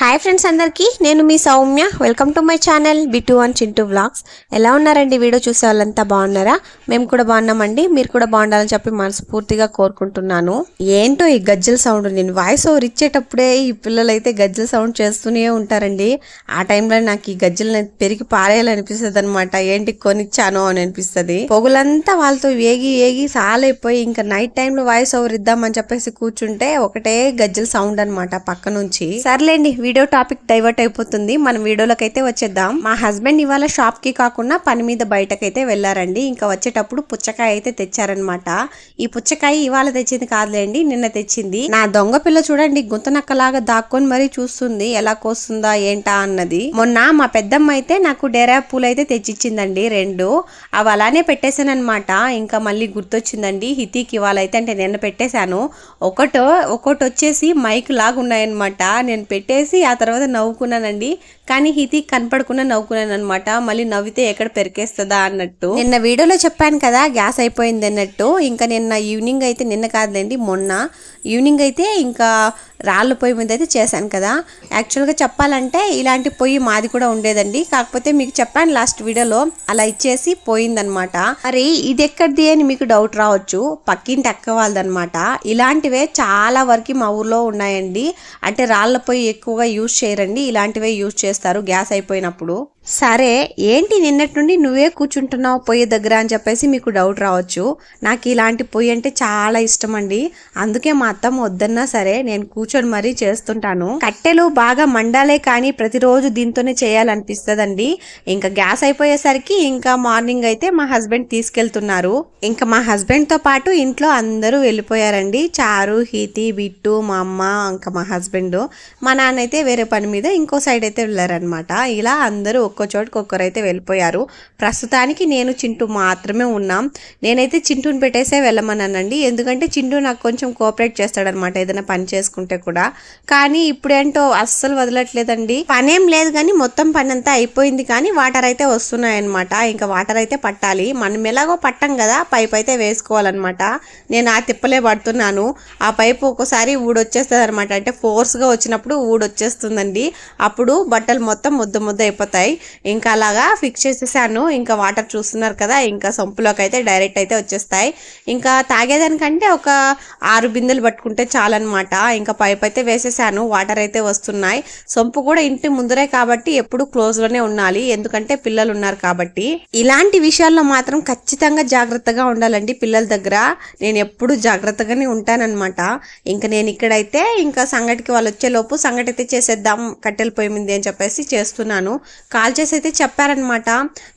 Hi friends అందరికీ నేను మీ Soumya. Welcome to my channel Bittu one Chintu vlogs ఎలా ఉన్నారండి? వీడియో చూసే వాళ్ళంతా బాగున్నారా? మేము కూడా బాగున్నామండి. మీరు కూడా బాగుండాలని చెప్పి మనస్ఫూర్తిగా కోరుకుంటున్నాను. ఏంటో ఈ గజ్జల సౌండ్ నేను వాయిస్ ఓవర్ ఇచ్చేటప్పుడే ఈ పిల్లలు అయితే గజ్జల సౌండ్ చేస్తూనే ఉంటారండి. ఆ టైంలో నాకు ఈ గజ్జలు పెరిగి పారేయాలనిపిస్తుంది అనమాట ఏంటి కొనిచ్చాను అని అనిపిస్తుంది. పొగులంతా వాళ్ళతో ఏగి ఏగి సాలైపోయి ఇంకా నైట్ టైంలో వాయిస్ ఓవర్ ఇద్దామని చెప్పేసి కూర్చుంటే ఒకటే గజ్జల సౌండ్ అనమాట పక్క నుంచి. సర్లేండి వీడియో టాపిక్ డైవర్ట్ అయిపోతుంది. మనం వీడియోలోకి అయితే వచ్చేద్దాం. మా హస్బెండ్ ఇవాళ షాప్కి కాకుండా పని మీద బయటకైతే వెళ్ళారండి. ఇంకా వచ్చేటప్పుడు పుచ్చకాయ అయితే తెచ్చారనమాట ఈ పుచ్చకాయ ఇవాళ తెచ్చింది కాదులేండి నిన్న తెచ్చింది. నా దొంగ పిల్ల చూడండి గుంతనక్కలాగా దాక్కొని మరీ చూస్తుంది. ఎలా కోస్తుందా ఏంటా అన్నది. మొన్న మా పెద్దమ్మ అయితే నాకు డేరా పూలు అయితే తెచ్చిచ్చిందండి రెండు. అవి అలానే పెట్టేశానమాట ఇంకా మళ్ళీ గుర్తొచ్చిందండి హితీకి ఇవాళ అయితే అంటే నిన్న పెట్టేశాను. ఒకటో ఒకటి వచ్చేసి మైక్ లాగా ఉన్నాయన్నమాట నేను పెట్టేసి ఆ తర్వాత నవ్వుకున్నానండి. కానీ హితి కనపడకుండా నవ్వుకున్నాను అనమాట మళ్ళీ నవ్వితే ఎక్కడ పెరికేస్తుందా అన్నట్టు. నిన్న వీడియోలో చెప్పాను కదా గ్యాస్ అయిపోయింది అన్నట్టు. ఇంకా నిన్న ఈవినింగ్ అయితే నిన్న కాదండి మొన్న. ఈవినింగ్ అయితే ఇంకా రాళ్ళ పొయ్యి మీద అయితే చేశాను కదా. యాక్చువల్గా చెప్పాలంటే ఇలాంటి పొయ్యి మాది కూడా ఉండేదండి. కాకపోతే మీకు చెప్పాను లాస్ట్ వీడియోలో అలా ఇచ్చేసి పోయిందనమాట మరి ఇది ఎక్కడిది అని మీకు డౌట్ రావచ్చు. పక్కింటి అక్క వాళ్ళదనమాట ఇలాంటివే చాలా వరకు మా ఊర్లో ఉన్నాయండి. అంటే రాళ్ళ పొయ్యి ఎక్కువగా యూజ్ చేయరండి. ఇలాంటివే యూజ్ చేస్తారు గ్యాస్ అయిపోయినప్పుడు సరే ఏంటి నిన్నటి నుండి నువ్వే కూర్చుంటున్నావు పొయ్యి దగ్గర అని చెప్పేసి మీకు డౌట్ రావచ్చు. నాకు ఇలాంటి పొయ్యి అంటే చాలా ఇష్టం అండి. అందుకే మా అత్తమ్మ వద్దన్నా సరే నేను కూర్చొని మరీ చేస్తుంటాను. కట్టెలు బాగా మండాలే కానీ ప్రతిరోజు దీంతోనే చేయాలనిపిస్తుందండి. ఇంకా గ్యాస్ అయిపోయేసరికి ఇంకా మార్నింగ్ అయితే మా హస్బెండ్ తీసుకెళ్తున్నారు. ఇంకా మా హస్బెండ్తో పాటు ఇంట్లో అందరూ వెళ్ళిపోయారండి. చారు హీతి బిట్టు మా అమ్మ ఇంకా మా హస్బెండ్. మా నాన్న అయితే వేరే పని మీద ఇంకో సైడ్ అయితే వెళ్ళారనమాట ఇలా అందరూ ఒక్కో చోటుకి ఒక్కరైతే వెళ్ళిపోయారు. ప్రస్తుతానికి నేను చింటూ మాత్రమే ఉన్నాం. నేనైతే చింటూని పెట్టేసే వెళ్ళమన్నానండి. ఎందుకంటే చింటూ నాకు కొంచెం కోఆపరేట్ చేస్తాడనమాట ఏదైనా పని చేసుకుంటే కూడా. కానీ ఇప్పుడేంటో అస్సలు వదలట్లేదండి. పనేం లేదు కానీ మొత్తం పని అంతా అయిపోయింది కానీ వాటర్ అయితే వస్తున్నాయన్నమాట. ఇంకా వాటర్ అయితే పట్టాలి. మనం ఎలాగో పట్టం కదా పైప్ అయితే వేసుకోవాలన్నమాట. నేను ఆ తిప్పలే పడుతున్నాను. ఆ పైపు ఒక్కోసారి ఊడొచ్చేస్తుంది అనమాట అంటే ఫోర్స్గా వచ్చినప్పుడు ఊడొచ్చేస్తుందండి. అప్పుడు బట్టలు మొత్తం ముద్ద ముద్ద అయిపోతాయి. ఇంకా అలాగా ఫిక్స్ చేసేసాను. ఇంకా వాటర్ చూస్తున్నారు కదా ఇంకా సొంపులోకి అయితే డైరెక్ట్ అయితే వచ్చేస్తాయి. ఇంకా తాగేదానికంటే ఒక ఆరు బిందెలు పట్టుకుంటే చాలన్నమాట. ఇంకా పైప్ అయితే వేసేసాను వాటర్ అయితే వస్తున్నాయి. సొంపు కూడా ఇంటి ముందరే కాబట్టి ఎప్పుడు క్లోజ్లోనే ఉండాలి ఎందుకంటే పిల్లలు ఉన్నారు కాబట్టి. ఇలాంటి విషయాల్లో మాత్రం ఖచ్చితంగా జాగ్రత్తగా ఉండాలండి పిల్లల దగ్గర. నేను ఎప్పుడు జాగ్రత్తగానే ఉంటానన్నమాట. ఇంకా నేను ఇక్కడైతే ఇంకా సంగటికి వాళ్ళు వచ్చేలోపు సంగటి అయితే చేసేద్దాం కట్టెలు పొయ్యి అని చెప్పేసి చేస్తున్నాను. కాల్ వచ్చేసి అయితే చెప్పారనమాట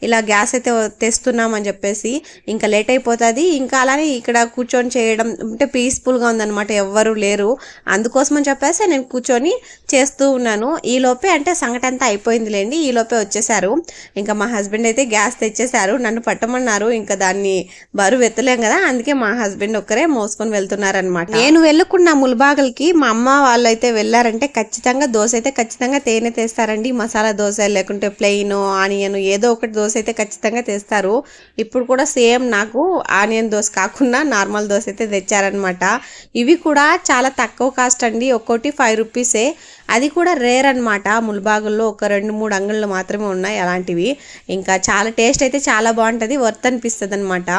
ఇలా గ్యాస్ అయితే తెస్తున్నాం అని చెప్పేసి. ఇంకా లేట్ అయిపోతుంది. ఇంకా అలానే ఇక్కడ కూర్చొని చేయడం అంటే పీస్ఫుల్గా ఉందన్నమాట. ఎవ్వరు లేరు. అందుకోసం అని చెప్పేసి నేను కూర్చొని చేస్తూ ఉన్నాను. ఈ లోపే అంటే సంఘటన అంతా అయిపోయిందిలేండి. ఈ లోపే వచ్చేసారు. ఇంకా మా హస్బెండ్ అయితే గ్యాస్ తెచ్చేసారు. నన్ను పట్టమన్నారు. ఇంకా దాన్ని బరువు ఎత్తలేం కదా. అందుకే మా హస్బెండ్ ఒక్కరే మోసుకొని వెళ్తున్నారనమాట నేను వెళ్ళకున్న ముల్బాగల్కి మా అమ్మ వాళ్ళు అయితే వెళ్ళారంటే ఖచ్చితంగా దోశ అయితే ఖచ్చితంగా తేనె తెస్తారండి. మసాలా దోశ లేకుంటే ప్లెయిన్ ఆనియన్ ఏదో ఒకటి దోశ అయితే ఖచ్చితంగా తెస్తారు. ఇప్పుడు కూడా సేమ్ నాకు ఆనియన్ దోశ కాకుండా నార్మల్ దోశ అయితే తెచ్చారనమాట ఇవి కూడా చాలా తక్కువ కాస్ట్ అండి. ఒక్కోటి ఫైవ్ రూపీసే. అది కూడా రేర్ అనమాట ముల్బాగుల్లో ఒక రెండు మూడు అంగళ్ళు మాత్రమే ఉన్నాయి అలాంటివి. ఇంకా చాలా టేస్ట్ అయితే చాలా బాగుంటుంది వర్త్ అనిపిస్తుంది అనమాట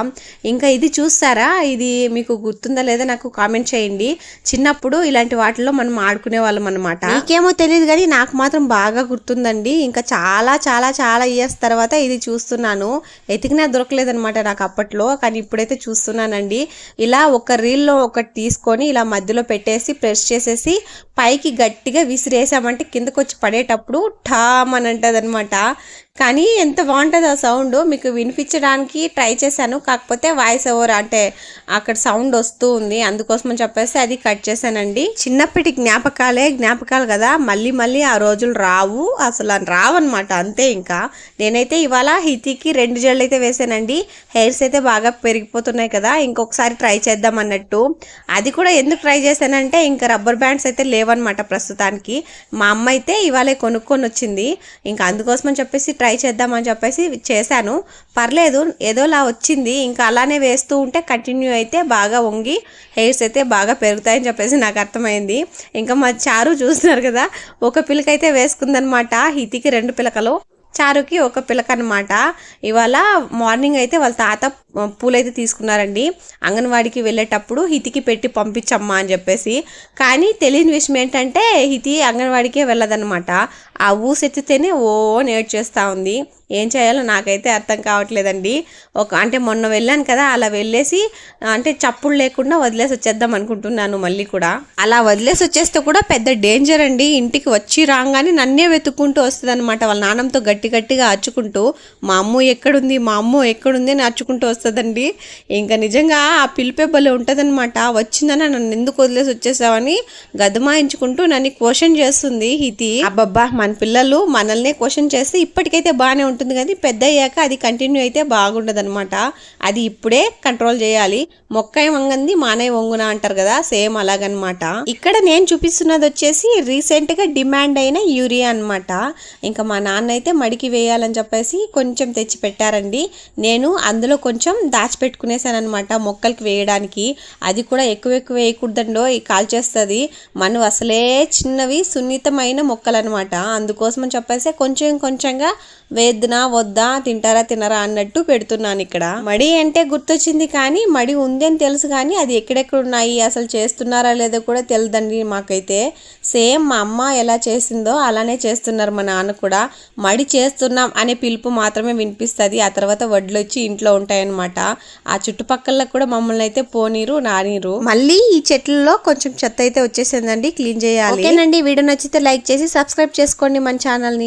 ఇంకా ఇది చూస్తారా? ఇది మీకు గుర్తుందా లేదా నాకు కామెంట్ చేయండి. చిన్నప్పుడు ఇలాంటి వాటిల్లో మనం ఆడుకునే వాళ్ళం అనమాట నీకేమో తెలియదు కానీ నాకు మాత్రం బాగా గుర్తుందండి. ఇంకా చాలా చాలా చాలా ఇయర్స్ తర్వాత ఇది చూస్తున్నాను. ఎతికినా దొరకలేదనమాట నాకు అప్పట్లో కానీ ఇప్పుడైతే చూస్తున్నానండి. ఇలా ఒక రీల్లో ఒకటి తీసుకొని ఇలా మధ్యలో పెట్టేసి ప్రెస్ చేసేసి పైకి గట్టిగా విసిరేసామంటే కిందకు వచ్చి పడేటప్పుడు ఠామ్ అని అంటుంది అనమాట కానీ ఎంత బాగుంటుంది ఆ సౌండ్ మీకు వినిపించడానికి ట్రై చేశాను. కాకపోతే వాయిస్ ఓవర్ అంటే అక్కడ సౌండ్ వస్తూ ఉంది. అందుకోసం అని చెప్పేసి అది కట్ చేశానండి. చిన్నప్పటి జ్ఞాపకాలే జ్ఞాపకాలు కదా. మళ్ళీ మళ్ళీ ఆ రోజులు రావు. అసలు రావన్నమాట అంతే ఇంకా. నేనైతే ఇవాళ హితికి రెండు జళ్ళు అయితే వేసానండి. హెయిర్స్ అయితే బాగా పెరిగిపోతున్నాయి కదా. ఇంకొకసారి ట్రై చేద్దాం అన్నట్టు. అది కూడా ఎందుకు ట్రై చేశానంటే ఇంకా రబ్బర్ బ్యాండ్స్ అయితే లేవన్నమాట ప్రస్తుతానికి. మా అమ్మ అయితే ఇవాళ కొనుక్కొని వచ్చింది. ఇంకా అందుకోసం అని చెప్పేసి ట్రై చేద్దామని చెప్పేసి చేశాను. పర్లేదు ఏదోలా వచ్చింది. ఇంకా అలానే వేస్తూ ఉంటే కంటిన్యూ అయితే బాగా వంగి హెయిర్స్ అయితే బాగా పెరుగుతాయని చెప్పేసి నాకు అర్థమైంది. ఇంకా మా చారు చూస్తున్నారు కదా ఒక పిలకైతే వేసుకుందనమాట. హితికి రెండు పిలకలు చారుకి ఒక పిలక అనమాట ఇవాళ మార్నింగ్ అయితే వాళ్ళ తాత పూలైతే తీసుకున్నారండి. అంగన్వాడికి వెళ్ళేటప్పుడు హితికి పెట్టి పంపించమ్మా అని చెప్పేసి. కానీ తెలియని విషయం ఏంటంటే హితి అంగన్వాడికే వెళ్ళదనమాట ఆ ఊసెత్తితేనే ఓ నేర్చేస్తూ ఉంది. ఏం చేయాలో నాకైతే అర్థం కావట్లేదండి. ఒక అంటే మొన్న వెళ్ళాను కదా అలా వెళ్ళేసి అంటే చప్పుడు లేకుండా వదిలేసి వచ్చేద్దాం అనుకుంటున్నాను మళ్ళీ కూడా. అలా వదిలేసి వచ్చేస్తే కూడా పెద్ద డేంజర్ అండి. ఇంటికి వచ్చి రాగానే నన్నే వెతుక్కుంటూ వస్తుంది అనమాట వాళ్ళ నాన్నంతో గట్టి గట్టిగా అచ్చుకుంటూ మా అమ్మ ఎక్కడుంది? మా అమ్మ ఎక్కడుంది? అని అచ్చుకుంటూ వస్తుందండి. ఇంకా నిజంగా ఆ పిలిపే భలే ఉంటుందన్నమాట. వచ్చిందని నన్ను ఎందుకు వదిలేసి వచ్చేసావని గదమాయించుకుంటూ నన్ను క్వశ్చన్ చేస్తుంది హితి. అబ్బబ్బా మన పిల్లలు మనల్నే క్వశ్చన్ చేస్తే ఇప్పటికైతే బాగానే ఉంటుంది కానీ పెద్ద అయ్యాక అది కంటిన్యూ అయితే బాగుండదనమాట అది ఇప్పుడే కంట్రోల్ చేయాలి. మొక్కై వంగంది మానే వంగున అంటారు కదా సేమ్ అలాగనమాట ఇక్కడ నేను చూపిస్తున్నది వచ్చేసి రీసెంట్గా డిమాండ్ అయిన యూరియా అన్నమాట. ఇంకా మా నాన్న అయితే మడికి వేయాలని చెప్పేసి కొంచెం తెచ్చి పెట్టారండి నేను అందులో కొంచెం దాచిపెట్టుకునేసాను అనమాట మొక్కలకి వేయడానికి. అది కూడా ఎక్కువ ఎక్కువ వేయకూడదండో ఈ కాల్చేస్తుంది మనం అసలే చిన్నవి సున్నితమైన మొక్కలు అనమాట అందుకోసం అని చెప్పేసి కొంచెం కొంచెంగా వేద్దునా వద్దా తింటారా తినరా అన్నట్టు పెడుతున్నాను ఇక్కడ. మడి అంటే గుర్తొచ్చింది కానీ మడి ఉంది అని తెలుసు కానీ అది ఎక్కడెక్కడ ఉన్నాయి అసలు చేస్తున్నారా లేదో కూడా తెలియదండి మాకైతే. సేమ్ మా అమ్మ ఎలా చేసిందో అలానే చేస్తున్నారు మా నాన్న కూడా. మడి చేస్తున్నాం అనే పిలుపు మాత్రమే వినిపిస్తుంది. ఆ తర్వాత వడ్లు వచ్చి ఇంట్లో ఉంటాయన్నమాట. ఆ చుట్టుపక్కల కూడా మమ్మల్ని అయితే పోనీరు నానీరు. మళ్ళీ ఈ చెట్లలో కొంచెం చెత్త అయితే వచ్చేసిందండి క్లీన్ చేయాలి. ఓకేనండి వీడియో నచ్చితే లైక్ చేసి సబ్స్క్రైబ్ చేసుకోండి మన ఛానల్ని.